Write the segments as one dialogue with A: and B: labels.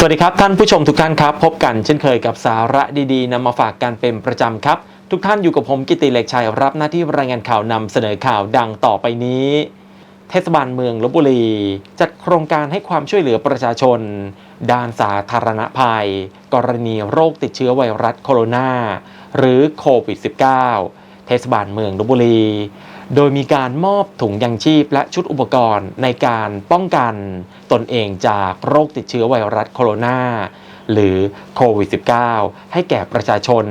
A: สวัสดีครับ ท่านผู้ชมทุกท่านครับ พบกันเช่นเคยกับสาระดีๆนำมาฝากกันเป็นประจำครับ ทุกท่านอยู่กับผมกิติเหล็กชัยรับหน้าที่รายงานข่าวนำเสนอข่าวดังต่อไปนี้ เทศบาลเมืองลบบุรี จัดโครงการให้ความช่วยเหลือประชาชน ด้านสาธารณภัย กรณีโรคติดเชื้อไวรัสโคโรนาหรือโควิด -19 เทศบาลเมืองลบบุรี โดยมีการมอบถุงยังชีพและชุดอุปกรณ์ในการป้องกันตนเองจากโรคติดเชื้อไวรัสโคโรนาหรือโควิด -19 ให้แก่ประชาชน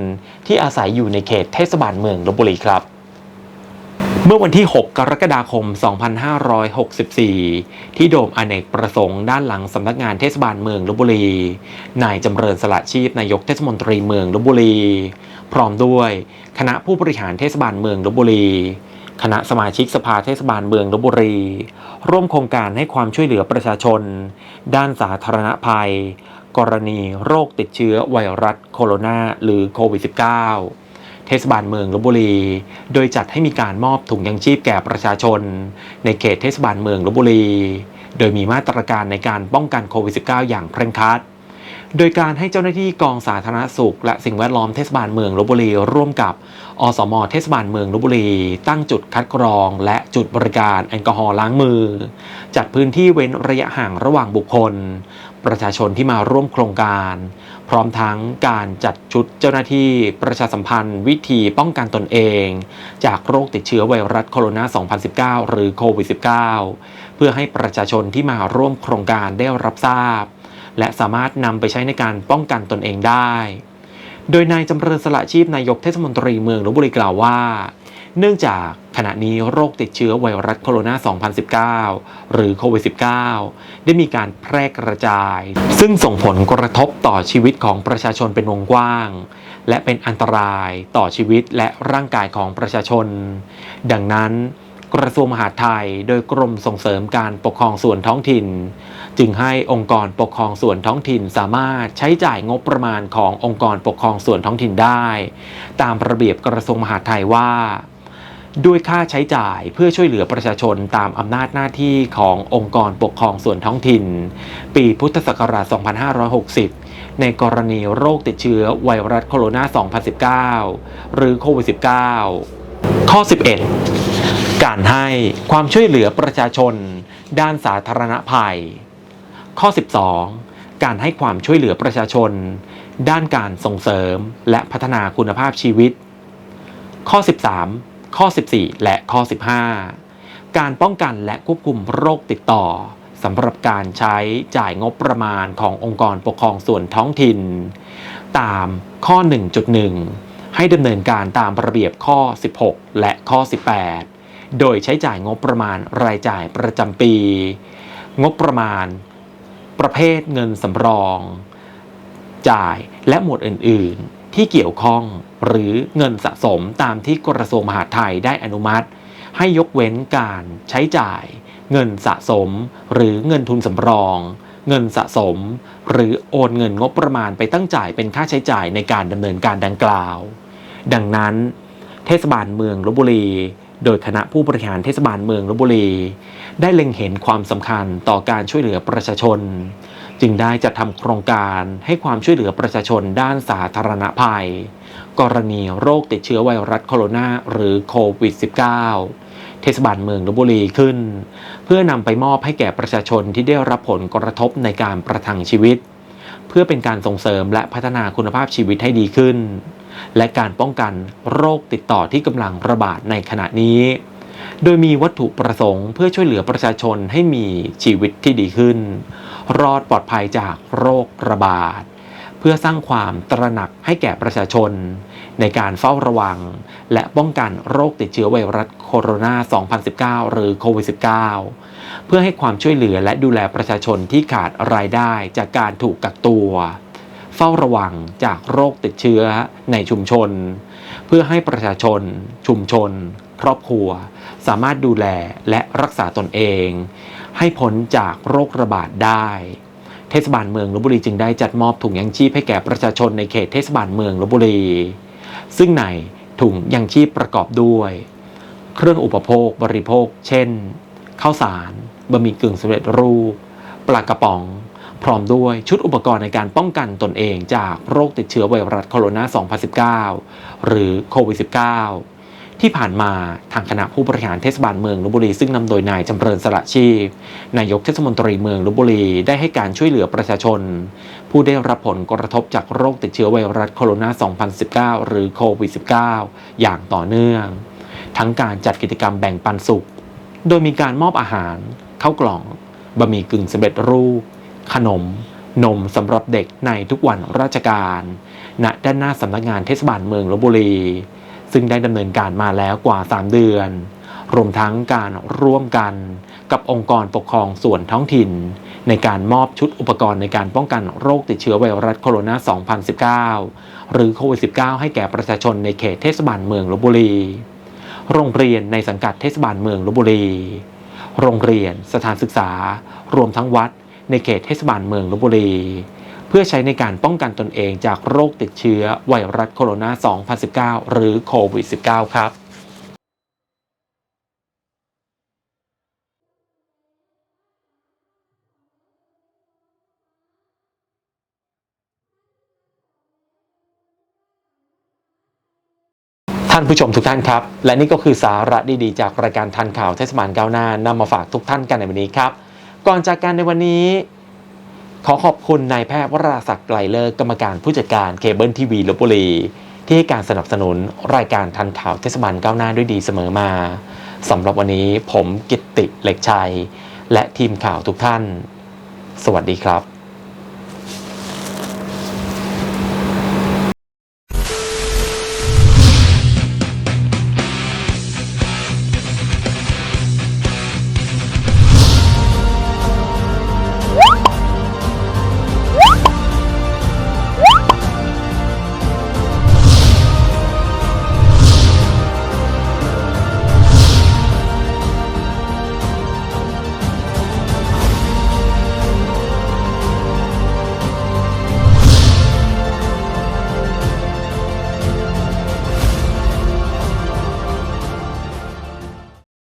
A: ที่อาศัยอยู่ในเขตเทศบาลเมืองลบบุรีครับ เมื่อวันที่ 6 กรกฎาคม 2564 ที่โดมอเนกประสงค์ด้านหลังสำนักงานเทศบาลเมืองลบบุรี นายจำเริญสละชีพนายกเทศมนตรีเมืองลบบุรี พร้อมด้วยคณะผู้บริหารเทศบาลเมืองลบบุรี คณะสมาชิกสภาเทศบาลเมืองลบบุรี ร่วมโครงการให้ความช่วยเหลือประชาชน ด้านสาธารณภัย กรณีโรคติดเชื้อไวรัสโคโรนาหรือโควิด -19 เทศบาลเมืองลบบุรี โดยจัดให้มีการมอบถุงยังชีพแก่ประชาชน ในเขตเทศบาลเมืองลบบุรี โดยมีมาตรการในการป้องกันโควิด -19 อย่างเคร่งครัด โดยการให้เจ้าหน้าที่กองสาธารณสุข และสิ่งแวดล้อมเทศบาลเมืองลบบุรี ร่วมกับอสมเทศบาลเมืองลบบุรี ตั้งจุดคัดกรอง และจุดบริการแอลกอฮอล์ล้างมือ จัดพื้นที่เว้นระยะห่างระหว่างบุคคล ประชาชนที่มาร่วมโครงการ พร้อมทั้งการจัดชุดเจ้าหน้าที่ประชาสัมพันธ์ วิธีป้องกันตนเอง จากโรคติดเชื้อไวรัสโคโรนา 2019 หรือโควิด -19 เพื่อให้ประชาชนที่มาร่วมโครงการได้รับทราบ และสามารถนำไปใช้ในการป้องกันตนเองได้ โดยนายจำเริญสละชีพนายกเทศมนตรีเมืองลบบุรีกล่าวว่า เนื่องจากขณะนี้โรคติดเชื้อไวรัสโคโรนา 2019 หรือโควิด -19 ได้มีการแพร่กระจาย ซึ่งส่งผลกระทบต่อชีวิตของประชาชนเป็นวงกว้าง และเป็นอันตรายต่อชีวิตและร่างกายของประชาชน ดังนั้น กระทรวงมหาดไทย โดยกรมส่งเสริมการปกครองส่วนท้องถิ่น จึงให้องค์กรปกครองส่วนท้องถิ่นสามารถใช้จ่ายงบประมาณขององค์กรปกครองส่วนท้องถิ่นได้ ตามระเบียบกระทรวงมหาดไทยว่า ด้วยค่าใช้จ่ายเพื่อช่วยเหลือประชาชนตามอำนาจหน้าที่ขององค์กรปกครองส่วนท้องถิ่น ปีพุทธศักราช 2560ในกรณีโรคติดเชื้อไวรัสโคโรนา 2019 หรือโควิด -19 ข้อ 11 การให้ความช่วยเหลือประชาชน ด้านสาธารณภัย ข้อ 12 การให้ความช่วยเหลือประชาชน ด้านการส่งเสริมและพัฒนาคุณภาพชีวิต ข้อ 13 ข้อ 14 และข้อ 15 การป้องกันและควบคุมโรคติดต่อสำหรับการใช้จ่ายงบประมาณขององค์กรปกครองส่วนท้องถิ่น ตามข้อ 1.1 ให้ดำเนินการตามระเบียบข้อ 16 และข้อ 18 โดยใช้จ่ายงบประมาณรายจ่ายประจำปี งบประมาณ ประเภทเงินสำรอง จ่ายและหมวดอื่น ๆ ที่เกี่ยวข้องหรือเงินสะสมตามที่กระทรวงมหาดไทยได้อนุมัติ ให้ยกเว้นการใช้จ่าย เงินสะสม หรือเงินทุนสำรอง เงินสะสม หรือโอนเงินงบประมาณไปตั้งจ่ายเป็นค่าใช้จ่ายในการดำเนินการดังกล่าว ดังนั้น เทศบาลเมืองลบบุรี โดยคณะผู้บริหารเทศบาลเมืองลบบุรี ได้เล็งเห็นความสำคัญต่อการช่วยเหลือประชาชน จึงได้จัดทำโครงการให้ความช่วยเหลือประชาชนด้านสาธารณภัย กรณีโรคติดเชื้อไวรัสโคโรนาหรือโควิด -19 เทศบาลเมืองลบบุรีขึ้น เพื่อนำไปมอบให้แก่ประชาชนที่ได้รับผลกระทบในการประทังชีวิต เพื่อเป็นการส่งเสริมและพัฒนาคุณภาพชีวิตให้ดีขึ้น และการป้องกันโรคติดต่อที่กำลังระบาดในขณะนี้ โดยมีวัตถุประสงค์เพื่อช่วยเหลือประชาชนให้มีชีวิตที่ดีขึ้น รอดปลอดภัยจากโรคระบาด เพื่อสร้างความตระหนักให้แก่ประชาชน ในการเฝ้าระวัง และป้องกันโรคติดเชื้อไวรัสโคโรนา 2019 หรือโควิด -19 เพื่อให้ความช่วยเหลือและดูแลประชาชนที่ขาดรายได้จากการถูกกักตัว เฝ้าระวังจากโรคติดเชื้อในชุมชน เพื่อให้ประชาชน ชุมชน ครอบครัว สามารถดูแลและรักษาตนเอง ให้พ้นจากโรคระบาดได้เทศบาลเมืองลบบุรีจึงได้จัดมอบถุงยังชีพให้แก่ประชาชนในเขตเทศบาลเมืองลบบุรี ซึ่งในถุงยังชีพประกอบด้วย เครื่องอุปโภคบริโภค เช่นข้าวสารบะหมี่กึ่งสำเร็จรูปปลากระป๋อง พร้อมด้วยชุดอุปกรณ์ในการป้องกันตนเองจากโรคติดเชื้อไวรัสโคโรนา 2019 หรือโควิด -19 ที่ผ่านมาทางคณะผู้บริหารเทศบาลเมืองลบบุรีซึ่งนำโดยนายจำเริญสละชีพ นายกเทศมนตรีเมืองลบบุรีได้ให้การช่วยเหลือประชาชน ผู้ได้รับผลกระทบจากโรคติดเชื้อไวรัสโคโรนา 2019 หรือโควิด -19 อย่างต่อเนื่อง ทั้งการจัดกิจกรรมแบ่งปันสุข โดยมีการมอบอาหารข้าวกล่องบะหมี่กึ่งสำเร็จรูป ขนม นมสำหรับเด็กในทุกวันราชการณด้านหน้าสำนักงานเทศบาลเมืองลบบุรี ซึ่งได้ดำเนินการมาแล้วกว่า 3 เดือน รวมทั้งการร่วมกันกับองค์กรปกครองส่วนท้องถิ่น ในการมอบชุดอุปกรณ์ในการป้องกันโรคติดเชื้อไวรัสโคโรนา 2019 หรือโควิด -19 ให้แก่ประชาชนในเขตเทศบาลเมืองลบบุรี โรงเรียนในสังกัดเทศบาลเมืองลบบุรี โรงเรียน สถานศึกษา รวมทั้งวัด ในเขตเทศบาลเมืองลบบุรี เพื่อใช้ในการป้องกันตนเองจากโรคติดเชื้อไวรัสโคโรนา 2019 หรือโควิด -19 ครับท่านผู้ชมทุกท่านครับ และนี่ก็คือสาระดีๆ จากรายการทันข่าวเทศบาลก้าวหน้านำมาฝากทุกท่านกันในวันนี้ครับ ก่อนจากการในวันนี้ ขอขอบคุณนายแพทย์วราศักดิ์ไกลเลิกกรรมการผู้จัดการเคเบิลทีวีลบบุรี ที่ให้การสนับสนุนรายการทันข่าวเทศบาลก้าวหน้าด้วยดีเสมอมาสำหรับวันนี้ผมกิตติเหล็กชัย และทีมข่าวทุกท่าน สวัสดีครับ